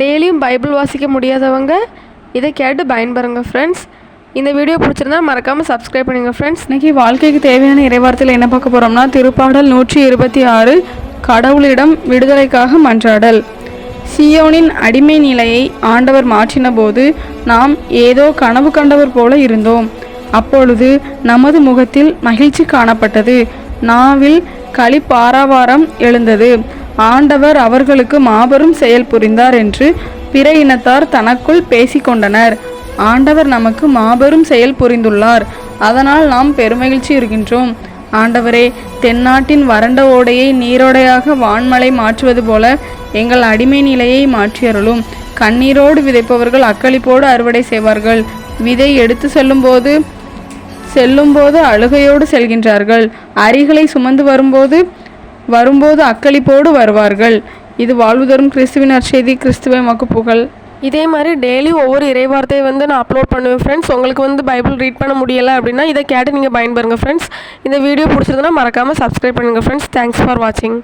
டெய்லியும் பைபிள் வாசிக்க முடியாதவங்க இதை கேட்டு பயன்பெறுங்க ஃப்ரெண்ட்ஸ் இந்த வீடியோ பிடிச்சிருந்தா மறக்காமல் சப்ஸ்கிரைப் பண்ணுங்கள் ஃப்ரெண்ட்ஸ் இன்றைக்கி வாழ்க்கைக்கு தேவையான இறைவார்த்தையில் என்ன பார்க்க போகிறோம்னா திருப்பாடல் நூற்றி இருபத்தி ஆறு கடவுளிடம் விடுதலைக்காக மன்றாடல். சியோனின் அடிமை நிலையை ஆண்டவர் மாற்றின போது நாம் ஏதோ கனவு கண்டவர் போல இருந்தோம். அப்பொழுது நமது முகத்தில் மகிழ்ச்சி காணப்பட்டது. நாவில் களிப்பாராவாரம் எழுந்தது. ஆண்டவர் அவர்களுக்கு மாபெரும் செயல் புரிந்தார் என்று பிற இனத்தார் தனக்குள் பேசிக்கொண்டனர். ஆண்டவர் நமக்கு மாபெரும் செயல் புரிந்துள்ளார். அதனால் நாம் பெருமகிழ்ச்சி இருக்கின்றோம். ஆண்டவரே தென்னாட்டின் வறண்ட ஓடையை நீரோடையாக வான்மலை மாற்றுவது போல எங்கள் அடிமை நிலையை மாற்றியருளும். கண்ணீரோடு விதைப்பவர்கள் அக்களிப்போடு அறுவடை செய்வார்கள். விதை எடுத்து செல்லும்போது செல்லும்போது அழுகையோடு செல்கின்றார்கள். அரிகளை சுமந்து வரும்போது வரும்போது அக்களிப்போடு வருவார்கள். இது வாழ்வு தரும் கிறிஸ்துவின் நற்செய்தி கிறிஸ்துவை மக்கு புகழ் இதே மாதிரி டெய்லி ஒவ்வொரு இறைவார்த்தையை வந்து நான் அப்லோட் பண்ணுவேன் ஃப்ரெண்ட்ஸ் உங்களுக்கு வந்து பைபிள் ரீட் பண்ண முடியலை அப்படின்னா இதை கேட்டு நீங்கள் பயன்பெறுங்க ஃப்ரெண்ட்ஸ் இந்த வீடியோ பிடிச்சிருந்தனா மறக்காமல் சப்ஸ்கிரைப் பண்ணுங்கள் ஃப்ரெண்ட்ஸ் தேங்க்ஸ் ஃபார் வாட்சிங்